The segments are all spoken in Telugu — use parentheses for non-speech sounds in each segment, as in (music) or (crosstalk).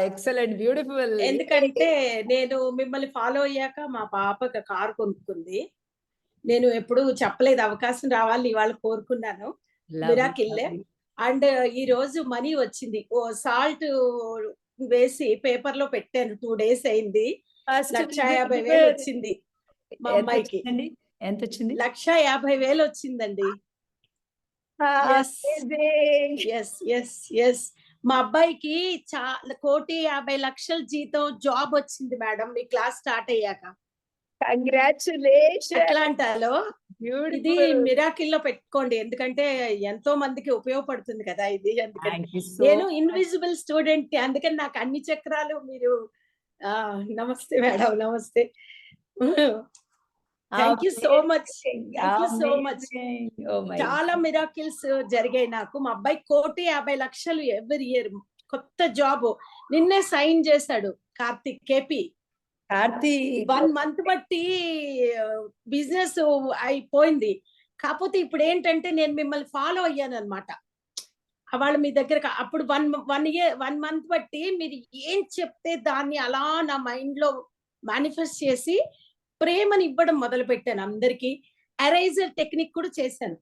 Excellent beautiful. ఎందుకంటే నేను మిమ్మల్ని ఫాలో అయ్యాక మా పాప కారు కొనుక్కుంది. నేను ఎప్పుడు చెప్పలేదు అవకాశం రావాలని ఇవాళ కోరుకున్నాను. మిరాకిల్లే. అండ్ ఈ రోజు మనీ వచ్చింది. ఓ సాల్ట్ వేసి పేపర్లో పెట్టాను టూ డేస్ అయింది. లక్ష యాభై వేలు వచ్చింది మా అమ్మాయికి. ఎంత వచ్చింది? లక్ష యాభై వేలు వచ్చిందండి. ఎస్ ఎస్ ఎస్ మా అబ్బాయికి చాలా కోటి యాభై లక్షల జీతం జాబ్ వచ్చింది మేడం మీ క్లాస్ స్టార్ట్ అయ్యాక Congratulations. అట్లాంటాలో ఇది. మిరాకిల్లో పెట్టుకోండి ఎందుకంటే ఎంతో మందికి ఉపయోగపడుతుంది కదా ఇది అందుకని నేను. ఇన్విజిబుల్ స్టూడెంట్ అందుకని నాకు అన్ని చక్రాలు మీరు నమస్తే మేడం నమస్తే thank you so much much. Amazing. Oh my చాలా మిరాకిల్స్ జరిగాయి నాకు. మా అబ్బాయి కోటి యాభై లక్షలు ఎవ్రీ ఇయర్ కొత్త జాబ్ నిన్నే సైన్ చేశాడు Karthik KP. Karthik. One month బట్టి బిజినెస్ అయిపోయింది. కాకపోతే ఇప్పుడు ఏంటంటే నేను మిమ్మల్ని ఫాలో అయ్యాను అనమాట వాళ్ళు మీ దగ్గర అప్పుడు one one year one month బట్టి మీరు ఏం చెప్తే దాన్ని అలా నా మైండ్లో మేనిఫెస్ట్ చేసి ప్రేమని ఇవ్వడం మొదలు పెట్టాను అందరికి. అరైజర్ టెక్నిక్ కూడా చేశాను.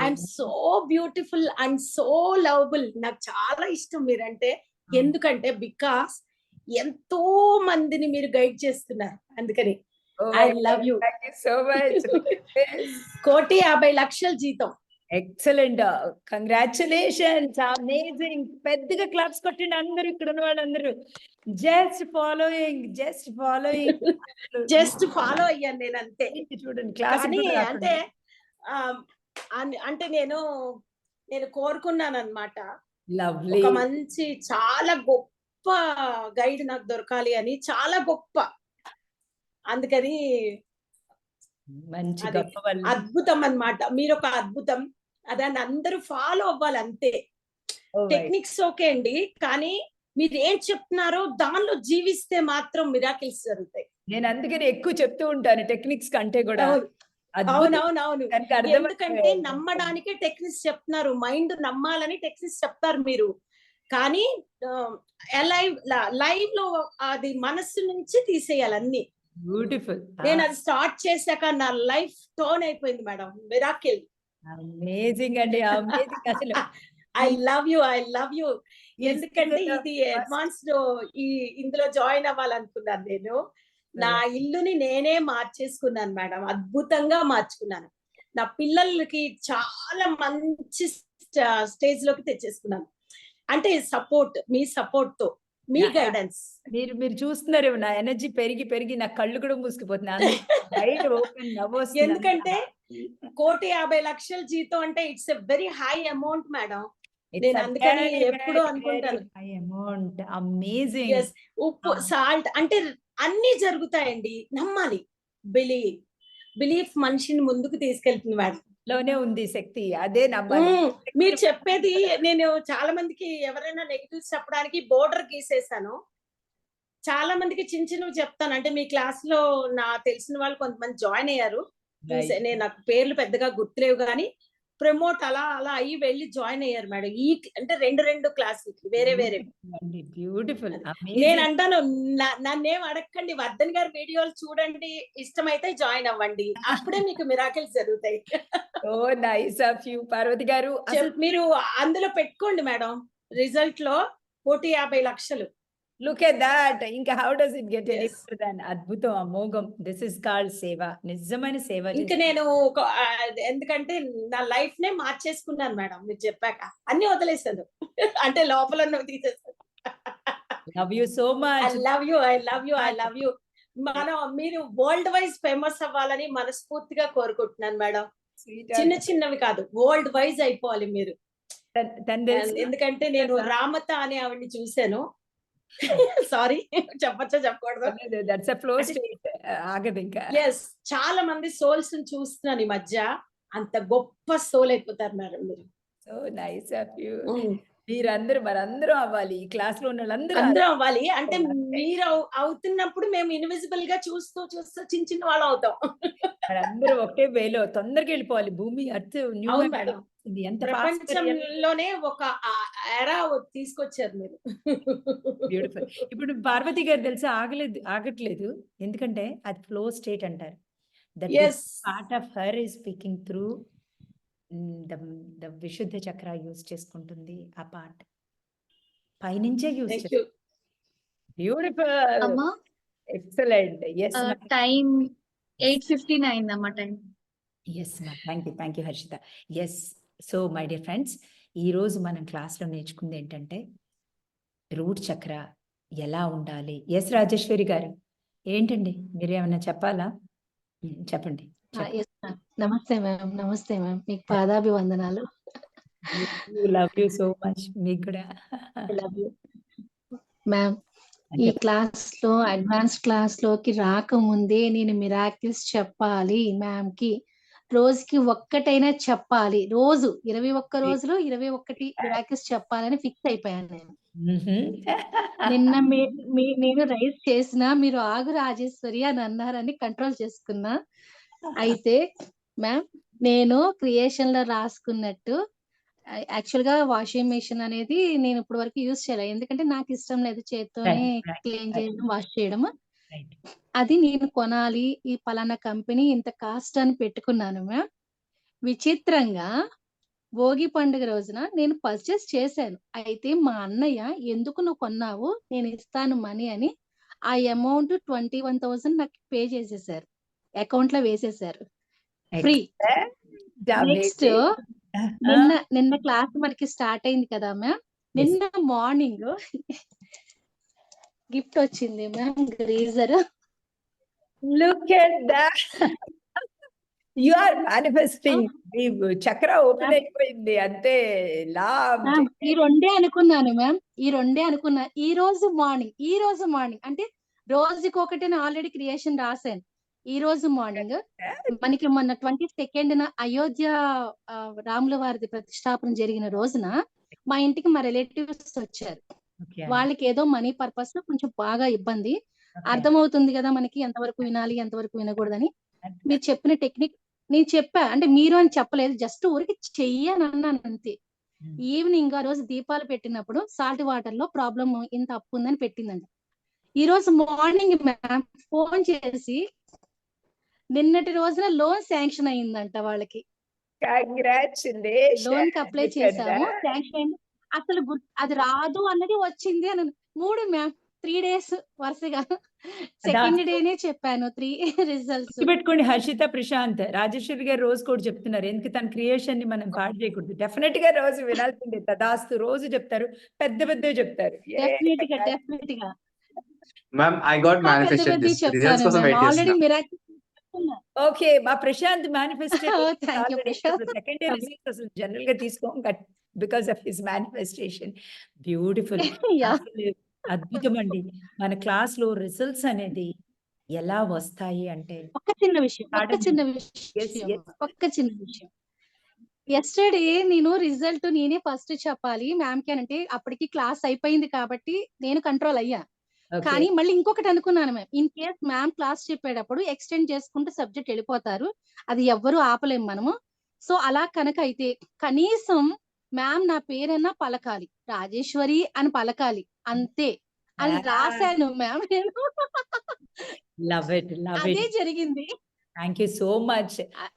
I'm so beautiful and so lovable నాకు చాలా ఇష్టం మీరంటే. ఎందుకంటే బికాస్ ఎంతో మందిని మీరు గైడ్ చేస్తున్నారు. అందుకని you. Thank you so much కోటి యాభై లక్షల జీతం. ఎక్సలెంట్ కంగ్రాచులేషన్స్ అమేజింగ్ పెద్దగా క్లాప్స్ కొట్టండి అందరూ ఇక్కడ ఉన్న వాళ్ళందరూ just following just following just follow అయ్యాను నేను అంతే. చూడండి క్లాస్ అంటే అంటే నేను నేను కోరుకున్నాను అనమాట లవ్లీ ఒక మంచి చాలా గొప్ప గైడ్ నాకు దొరకాలి అని చాలా గొప్ప. అందుకని మంచి అద్భుతం అన్నమాట. మీరు ఒక అద్భుతం. దాన్ని అందరూ ఫాలో అవ్వాలి అంతే. టెక్నిక్స్ ఓకే అండి. కానీ మీరు ఏం చెప్తున్నారో దానిలో జీవిస్తే మాత్రం మిరాకిల్స్ జరుగుతాయి. నేను అందుకని ఎక్కువ చెప్తూ ఉంటాను టెక్నిక్స్ కంటే కూడా. అవునవునవును. ఎందుకంటే నమ్మడానికే టెక్నిక్స్ చెప్తున్నారు. మైండ్ నమ్మాలని టెక్నిక్స్ చెప్తారు మీరు. కానీ లైవ్ లైవ్లో అది మనస్సు నుంచి తీసేయాలి అన్ని. బ్యూటిఫుల్ నేను అది స్టార్ట్ చేశాక నా లైఫ్ టోన్ అయిపోయింది మేడం. మిరాకిల్. అమేజింగ్ అండి అమేజింగ్ అసలు. I love you I love you ఎందుకంటే ఇది అడ్వాన్స్డ్ ఈ ఇందులో జాయిన్ అవ్వాలనుకున్నాను నేను. నా ఇల్లుని నేనే మార్చేసుకున్నాను మేడం అద్భుతంగా మార్చుకున్నాను. నా పిల్లలకి చాలా మంచి స్టేజ్లోకి తెచ్చేసుకున్నాను. అంటే సపోర్ట్ మీ సపోర్ట్తో. మీ. గైడెన్స్ మీరు మీరు చూస్తున్నారు నా ఎనర్జీ పెరిగి పెరిగి నా కళ్ళు కూడా నవ్వొస్తుంది ఎందుకంటే కోటి యాభై లక్షల జీతం అంటే it's a very high amount madam నేను అందుకని ఎప్పుడూ అనుకుంటాను. Amount amazing. ఉప్పు Ah. సాల్ట్ అంటే అన్ని జరుగుతాయండి. నమ్మాలి. బిలీవ్ బిలీఫ్ మనిషిని ముందుకు తీసుకెళ్తుంది మేడం లోనే ఉంది శక్తి. అదే నమ్మాలి. మ్మ్. మీరు చెప్పేది నేను చాలా మందికి ఎవరైనా నెగిటివ్స్ చెప్పడానికి బోర్డర్ గీసేసాను చాలా మందికి చిన్న చిన్నవి చెప్తాను. అంటే మీ క్లాస్లో నా తెలిసిన వాళ్ళు కొంతమంది జాయిన్ అయ్యారు. నేను నాకు పేర్లు పెద్దగా గుర్తులేవు కానీ ప్రమోట్ అలా అలా అయ్యి వెళ్ళి జాయిన్ అయ్యారు మేడం. ఈ అంటే రెండు రెండు క్లాసులకి వేరే వేరే. బ్యూటిఫుల్ నేను అంటాను నన్నేం అడగండి వర్ధన్ గారి వీడియోలు చూడండి ఇష్టమైతే జాయిన్ అవ్వండి. అప్పుడే మీకు మిరాకిల్స్ జరుగుతాయి. (laughs) ఓ నైస్ ఆఫ్ యూ. పార్వతి గారు మీరు అందులో పెట్టుకోండి మేడం. రిజల్ట్లో కోటి యాభై లక్షలు. లుక్ ఎట్ దాట్ ఇంకా హౌ డస్ ఇట్ గెట్. దాన్ అద్భుతం అమోఘం. దిస్ ఇస్ కాల్డ్ సేవ. నిజమైన సేవ ఇంకా నేను ఒక ఎందుకంటే నా లైఫ్ నే మార్చేసుకున్నాను మేడం మీరు చెప్పాక. అన్ని వదిలేసాను (laughs) అంటే లోపల తీసేసాను love you so I much love you I love you I love you మనం మీరు వరల్డ్ వైజ్ ఫేమస్ అవ్వాలని మనస్ఫూర్తిగా కోరుకుంటున్నాను మేడం. చిన్న చిన్నవి కాదు వరల్డ్ వైజ్ అయిపోవాలి మీరు. ఎందుకంటే నేను రామత అనే ఆవిడ్ని చూశాను. సారీ చెప్పచ్చా చెప్పకూడదు దట్స్ ఫ్లో ఆగదు ఇంకా ఎస్ చాలా మంది సోల్స్ని చూస్తున్నాను ఈ మధ్య అంత గొప్ప సోల్ అయిపోతారు మేడం మీరు సో నైస్ ఆఫ్ యూ మీరందరూ మనందరం అవ్వాలి. ఈ క్లాస్‌లో ఉన్నోళ్ళందరూ అందరం అవ్వాలి. అంటే. మీరు అవు అవుతున్నప్పుడు మేము ఇన్విజిబుల్గా చూస్తూ చూస్తూ చిన్న చిన్న వాళ్ళం అవుతాం. మనందరం ఒకటే వేలో తొందరగా వెళ్ళిపోవాలి. భూమి ఎర్త్ న్యూ ప్రపంచంలోనే ఒక ఎరా తీసుకొచ్చారు మీరు బ్యూటిఫుల్. ఇప్పుడు పార్వతి గారు తెలుసా ఆగలేదు ఆగట్లేదు. ఎందుకంటే అది ఫ్లో స్టేట్ అంటారు. That's part of her is speaking through the the Vishuddha chakra use చేసుకుంటుంది ఆ పార్ట్. పైనుంచే యూజ్ థ్యాంక్ చేస్తుంది. You beautiful. అమ్మా excellent. Yes ma'am. Time eight fifteen అయిందమ్మా time yes ma'am. Thank you. Thank you Harshita. Yes. So my dear friends ఈరోజు మనం క్లాస్‌లో నేర్చుకుంది ఏంటంటే రూట్ చక్ర ఎలా ఉండాలి? యెస్ రాజేశ్వరి గారు. ఏంటండి మీరేమన్నా చెప్పాలా? హ్మ్. చెప్పండి. ఎస్ నమస్తే మ్యామ్ నమస్తే మ్యామ్ మీకు పాదాభివందనాలు లవ్ యూ సో మచ్ మీకు కూడా. లవ్ యూ మ్యామ్ ఈ క్లాస్లో అడ్వాన్స్ క్లాస్లోకి రాకముందే నేను మిరాకిల్స్ చెప్పాలి మ్యామ్కి రోజుకి ఒక్కటైనా చెప్పాలి. రోజు ఇరవై ఒక్క రోజులు ఇరవై ఒక్కటి మిరాకిల్స్ చెప్పాలని ఫిక్స్ అయిపోయాను నేను. నిన్న (laughs) మీ- నేను రైస్ చేసిన మీరు ఆగు రాజేశ్వరి అని అన్నారని కంట్రోల్ చేసుకున్నా. అయితే మ్యామ్ నేను క్రియేషన్లో రాసుకున్నట్టు యాక్చువల్గా వాషింగ్ మెషిన్ అనేది నేను ఇప్పటి వరకు యూజ్ చేయలేదు. ఎందుకంటే నాకు ఇష్టం లేదు చేత్తోనే క్లీన్. చేయడం వాష్ చేయడం. అది నేను కొనాలి ఈ పలానా కంపెనీ ఇంత కాస్ట్ అని పెట్టుకున్నాను మ్యామ్. విచిత్రంగా భోగి పండుగ రోజున నేను పర్చేస్ చేశాను. అయితే మా అన్నయ్య ఎందుకు నువ్వు కొన్నావు? నేను ఇస్తాను మనీ అని ఆ అమౌంట్ ట్వంటీ వన్ థౌసండ్ నాకు పే చేసేసారు. అకౌంట్లో వేసేసారు. ఫ్రీ నెక్స్ట్ నిన్న నిన్న క్లాస్ మనకి స్టార్ట్ అయింది కదా మ్యామ్. నిన్న మార్నింగ్ గిఫ్ట్ (laughs) వచ్చింది మ్యామ్ గ్రీజర్ యు ఆర్ మేనిఫెస్టింగ్ మీ చక్ర ఓపెన్ అయిపోయింది. అంతే లా ఈ రెండే అనుకున్నాను మ్యామ్ ఈ రెండే అనుకున్నా. ఈ రోజు మార్నింగ్ ఈ రోజు మార్నింగ్ అంటే రోజుకి ఒకటి ఆల్రెడీ క్రియేషన్ రాశాను. ఈ రోజు మార్నింగ్ మనకి మొన్న ట్వంటీ సెకండ్ అయోధ్య రాముల వారిది ప్రతిష్టాపన జరిగిన రోజున మా ఇంటికి మా రిలేటివ్స్ వచ్చారు. వాళ్ళకి ఏదో మనీ పర్పస్లో కొంచెం బాగా ఇబ్బంది. అర్థమవుతుంది కదా మనకి ఎంతవరకు వినాలి ఎంతవరకు వినకూడదని. మీరు చెప్పిన టెక్నిక్ నేను చెప్పా. అంటే మీరు అని చెప్పలేదు జస్ట్ ఊరికి చెయ్యని అన్నాను అంతే. ఈవినింగ్ ఆ రోజు దీపాలు పెట్టినప్పుడు సాల్ట్ వాటర్లో ప్రాబ్లం ఇంత అప్పు ఉందని పెట్టిందండి ఈ రోజు మార్నింగ్ మ్యామ్ ఫోన్ చేసి నిన్నటి రోజున లోన్ శాంక్షన్ అయిందంట వాళ్ళకి. లోన్కి అప్లై చేసాము శాంక్షన్ అయింది. అసలు అది రాదు అన్నది వచ్చింది అని మూడు మ్యామ్ త్రీ డేస్ వరుసగా. సెకండ్ డేనే చెప్పాను త్రీ రిజల్ట్స్. పెట్టుకోండి హర్షిత ప్రశాంత్. రాజేశ్వరి గారు రోజు కూడా చెప్తున్నారు. ఎందుకు తన క్రియేషన్ని మనం పాడు చేయకూడదు. డెఫినెట్గా రోజు వినాల్సిందే తదాస్తు రోజు చెప్తారు. పెద్ద పెద్దవి చెప్తారు. డెఫినెట్గా డెఫినెట్గా. మ్యామ్ ఐ గాట్ పెద్ద మేనిఫెస్టెడ్ దిస్ రిజల్ట్స్ చెప్పాను కోసం వెయిట్ ఆల్రెడీ చేస్తున్నా. మిరాకిల్ ఓకే మా Prashanth manifestation (laughs) Oh. Second year results అసలు జనరల్గా తీసుకోం. Because of his manifestation beautiful yeah అద్భుతం అండి మన క్లాస్లో రిజల్ట్స్ అనేది ఎలా వస్తాయి అంటే ఒక్క చిన్న విషయం ఒక్క చిన్న విషయం. ఒక్క చిన్న విషయం. ఎస్టర్డే నేను రిజల్ట్ నేనే ఫస్ట్ చెప్పాలి. మ్యామ్కి అంటే అప్పటికి క్లాస్ అయిపోయింది కాబట్టి నేను కంట్రోల్ అయ్యా. కానీ మళ్ళీ ఇంకొకటి అనుకున్నాను ma'am in case ma'am class చెప్పేటప్పుడు ఎక్స్టెండ్ చేసుకుంటూ సబ్జెక్ట్ వెళ్ళిపోతారు. అది ఎవ్వరు ఆపలేము మనము. సో అలా కనుక అయితే కనీసం మ్యామ్ నా పేరన్నా పలకాలి. రాజేశ్వరి అని పలకాలి. అంతే. అని. రాశాను మ్యామ్ నేను. లవ్ ఇట్ లవ్ అదే ఇట్ జరిగింది. థ్యాంక్ యూ సో మచ్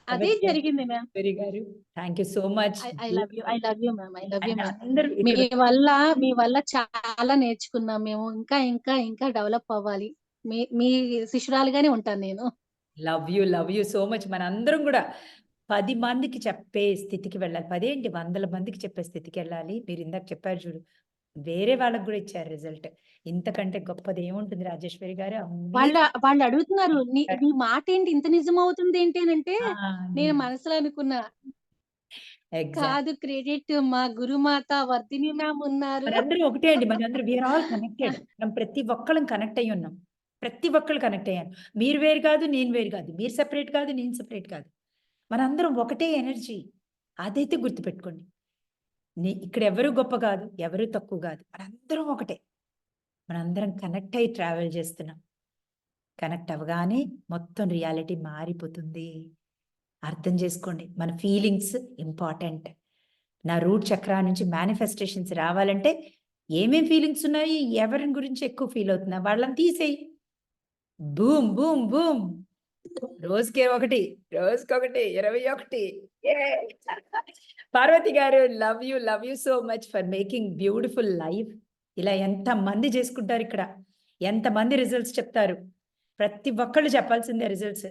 అదే. జరిగింది మ్యామ్ గారు thank you so much I love you I love you ma'am I love you ma'am మీ వల్ల మీ వల్ల చాలా నేర్చుకున్నాం. మేము ఇంకా ఇంకా ఇంకా డెవలప్ అవ్వాలి. మీ మీ శిష్యురాలుగానే ఉంటాను నేను. Love you love you so much మన అందరం కూడా పది మందికి చెప్పే స్థితికి వెళ్ళాలి. పదేంటి? వందల మందికి చెప్పే స్థితికి వెళ్ళాలి. మీరు ఇందాక చెప్పారు చూడు వేరే వాళ్ళకి కూడా ఇచ్చారు రిజల్ట్ ఇంతకంటే గొప్పది ఏముంటుంది రాజేశ్వరి గారు? వాళ్ళ వాళ్ళు అడుగుతున్నారు నీ మాట ఏంటి? ఇంత నిజం అవుతుంది ఏంటి అని అంటే నేను మనసులో అనుకున్నా. కాదు క్రెడిట్ మా గురుమాత వర్ధిని మ్యామ్ ఉన్నారు. మనందరం ఒకటే అండి. మనందరం వీఆర్ ఆల్ కనెక్టెడ్ మనం ప్రతి ఒక్కళ్ళం కనెక్ట్ అయ్యి ఉన్నాం. ప్రతి ఒక్కళ్ళు కనెక్ట్ అయ్యాను. మీరు వేరు కాదు నేను వేరు కాదు. మీరు సెపరేట్ కాదు నేను సెపరేట్ కాదు. మనందరం ఒకటే ఎనర్జీ. అదైతే గుర్తుపెట్టుకోండి. నీ ఇక్కడ ఎవరు గొప్ప కాదు ఎవరు తక్కువ కాదు. మనందరం ఒకటే. మనందరం కనెక్ట్ అయ్యి ట్రావెల్ చేస్తున్నాం. కనెక్ట్ అవ్వగానే మొత్తం రియాలిటీ మారిపోతుంది. అర్థం చేసుకోండి. మన ఫీలింగ్స్ ఇంపార్టెంట్. నా రూట్ చక్రా నుంచి మేనిఫెస్టేషన్స్ రావాలంటే ఏమేం ఫీలింగ్స్ ఉన్నాయి? ఎవరి గురించి ఎక్కువ ఫీల్ అవుతున్నా? వాళ్ళని తీసేయి. Boom boom boom. రోజుకే ఒకటి రోజుకొకటి ఇరవై ఒకటి! పార్వతి గారు love you love you so much for making beautiful life ఇలా ఎంత మంది చేసుకుంటారు ఇక్కడ. ఎంత మంది రిజల్ట్స్ చెప్తారు. ప్రతి ఒక్కళ్ళు చెప్పాల్సిందే రిజల్ట్స్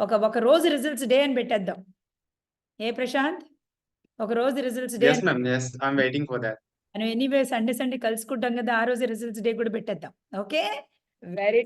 ఒక ఒక రోజు రిజల్ట్స్ డే అని పెట్టేద్దాం. ఏ ప్రశాంత్? ఒక రోజు రిజల్ట్స్ డే for that. మనం ఎనీవే సండే సండే కలుసుకుంటాం కదా ఆ రోజు రిజల్ట్స్ డే కూడా పెట్టేద్దాం. Okay very